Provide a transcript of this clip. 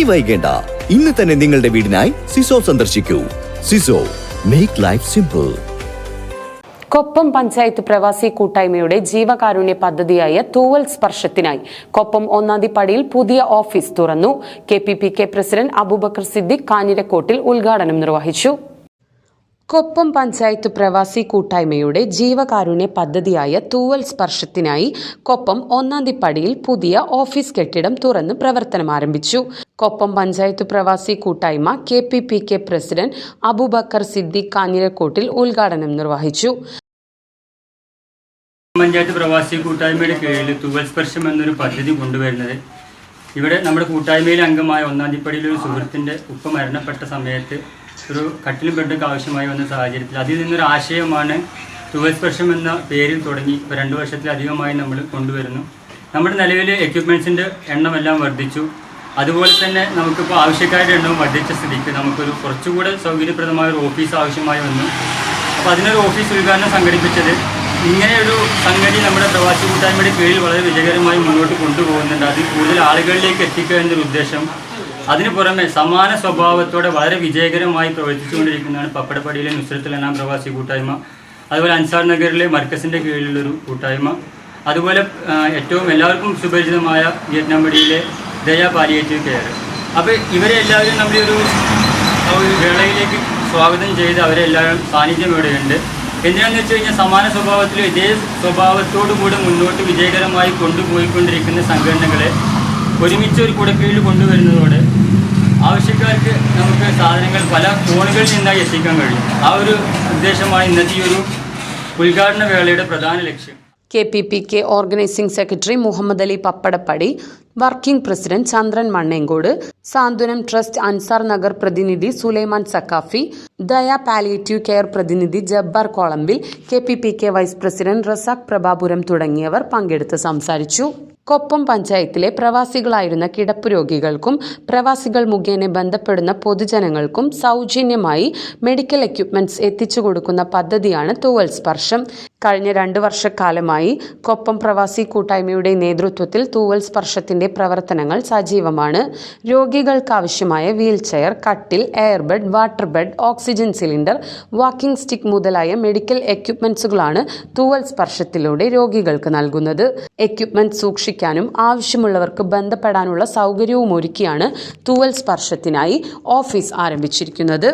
ഇനി വൈകേണ്ട. ഇന്ന് തന്നെ നിങ്ങളുടെ വീടിനായി സിസോ സന്ദർശിക്കൂ. സിസോ make life simple Koppam panchayat പ്രവാസി കൂട്ടായ്മയുടെ ജീവകാരുണ്യ പദ്ധതിയായ തൂവൽ സ്പർശത്തിനായി കൊപ്പം ഒന്നാതിപ്പടിയിൽ പുതിയ ഓഫീസ് തുറന്നു. K P P K president Abubakar Siddique Kanjirakkottil ഉദ്ഘാടനം നിർവഹിച്ചു. കൊപ്പം പഞ്ചായത്ത് പ്രവാസി കൂട്ടായ്മയുടെ ജീവകാരുണ്യ പദ്ധതിയായ തൂവൽ സ്പർശത്തിനായി കൊപ്പം ഒന്നാംതിപ്പടിയിൽ പുതിയ ഓഫീസ് കെട്ടിടം തുറന്ന് പ്രവർത്തനം ആരംഭിച്ചു. കൊപ്പം പഞ്ചായത്ത് പ്രവാസി കൂട്ടായ്മ K P P K president Abubakar Siddique Kanjirakkottil ഉദ്ഘാടനം നിർവഹിച്ചു. പഞ്ചായത്ത് പ്രവാസി കൂട്ടായ്മയുടെ കീഴിൽ തൂവൽ സ്പർശം എന്നൊരു പദ്ധതി കൊണ്ടുവരുന്നത്. ഇവിടെ നമ്മുടെ കൂട്ടായ്മയിലെ അംഗമായ ഒന്നാംതിപ്പടിയിൽ ഒരു സുഹൃത്തിന്റെ ഉപ്പ മരണപ്പെട്ട സമയത്ത് ഒരു കട്ടിലും ബെഡൊക്കെ ആവശ്യമായി വന്ന സാഹചര്യത്തിൽ അതിൽ നിന്നൊരു ആശയമാണ് തുവസ്പർശം എന്ന പേരിൽ തുടങ്ങി ഇപ്പോൾ രണ്ട് വർഷത്തിലധികമായി നമ്മൾ കൊണ്ടുവരുന്നു. നമ്മുടെ നിലവിൽ എക്യുപ്മെൻസിന്റെ എണ്ണമെല്ലാം വർദ്ധിച്ചു. അതുപോലെ തന്നെ നമുക്കിപ്പോൾ ആവശ്യക്കാരുടെ എണ്ണവും വർദ്ധിച്ച സ്ഥിതിക്ക് നമുക്കൊരു കുറച്ചുകൂടെ സൗകര്യപ്രദമായ ഒരു ഓഫീസ് ആവശ്യമായി വന്നു. അപ്പോൾ അതിനൊരു ഓഫീസ് ഉദ്ഘാടനം സംഘടിപ്പിച്ചത് ഇങ്ങനെയൊരു സംഗതി നമ്മുടെ പ്രവാസി കൂട്ടായ്മയുടെ കീഴിൽ വളരെ വിജയകരമായി മുന്നോട്ട് കൊണ്ടുപോകുന്നുണ്ട്. അതിൽ കൂടുതൽ ആളുകളിലേക്ക് എത്തിക്കുക എന്നൊരു ഉദ്ദേശം അതിന് പുറമെ സമാന സ്വഭാവത്തോടെ വളരെ വിജയകരമായി പ്രവർത്തിച്ചുകൊണ്ടിരിക്കുന്നതാണ് പപ്പടപ്പടിയിലെ നുസ്രത്തുൽ അനാം പ്രവാസി കൂട്ടായ്മ. അതുപോലെ അൻസാർ നഗറിലെ മർക്കസിന്റെ കീഴിലുള്ളൊരു കൂട്ടായ്മ. അതുപോലെ ഏറ്റവും എല്ലാവർക്കും സുപരിചിതമായ വിയറ്റ്നാം പടിയിലെ ദയ പാലിയേറ്റീവ് കെയർ. അപ്പോൾ ഇവരെ എല്ലാവരും നമ്മളൊരു ആ ഒരു വേളയിലേക്ക് സ്വാഗതം ചെയ്ത് അവരെ എല്ലാവരും സാന്നിധ്യം ഇവിടെയുണ്ട് എന്തിനാന്ന് വെച്ച് കഴിഞ്ഞാൽ സമാന സ്വഭാവത്തിലും ഇതേ സ്വഭാവത്തോടു കൂടെ മുന്നോട്ട് വിജയകരമായി കൊണ്ടുപോയിക്കൊണ്ടിരിക്കുന്ന സംഘടനകളെ ഒരുമിച്ച് ഒരു കുടക്കീഴിൽ കൊണ്ടുവരുന്നതോടെ ആവശ്യക്കാർക്ക് നമുക്ക് സാധനങ്ങൾ പല കോണുകളിൽ നിന്നായി എത്തിക്കാൻ കഴിയും. ആ ഒരു ഉദ്ദേശമാണ് ഇന്നത്തെ ഒരു ഉദ്ഘാടന വേളയുടെ പ്രധാന ലക്ഷ്യം. K P P K organising secretary Muhammad Ali Pappadappadi working president Chandran Mannenkode Santhwanam trust Ansar Nagar പ്രതിനിധി സുലൈമാൻ സക്കാഫി ദയ പാലിയേറ്റീവ് കെയർ പ്രതിനിധി Jabbar കോളമ്പിൽ K P P K vice president Razak Prabhapuram തുടങ്ങിയവർ പങ്കെടുത്ത് സംസാരിച്ചു. കൊപ്പം പഞ്ചായത്തിലെ പ്രവാസികളായിരുന്ന കിടപ്പ് രോഗികൾക്കും പ്രവാസികൾ മുഖേന ബന്ധപ്പെടുന്ന പൊതുജനങ്ങൾക്കും സൗജന്യമായി മെഡിക്കൽ എക്യുപ്മെന്റ്സ് എത്തിച്ചു കൊടുക്കുന്ന പദ്ധതിയാണ് തൂവൽ സ്പർശം. കഴിഞ്ഞ രണ്ട് വർഷക്കാലമായി കൊപ്പം പ്രവാസി കൂട്ടായ്മയുടെ നേതൃത്വത്തിൽ തൂവൽ സ്പർശത്തിന്റെ പ്രവർത്തനങ്ങൾ സജീവമാണ്. രോഗികൾക്കാവശ്യമായ വീൽചെയർ കട്ടിൽ airbed water bed oxygen cylinder walking stick മുതലായ മെഡിക്കൽ എക്യുപ്മെന്റ്സുകളാണ് തൂവൽ സ്പർശത്തിലൂടെ രോഗികൾക്ക് നൽകുന്നത്. എക്യുപ്മെന്റ് സൂക്ഷിക്കാനും ആവശ്യമുള്ളവർക്ക് ബന്ധപ്പെടാനുള്ള സൗകര്യവും ഒരുക്കിയാണ് തൂവൽ സ്പർശത്തിനായി ഓഫീസ് ആരംഭിച്ചിരിക്കുന്നത്.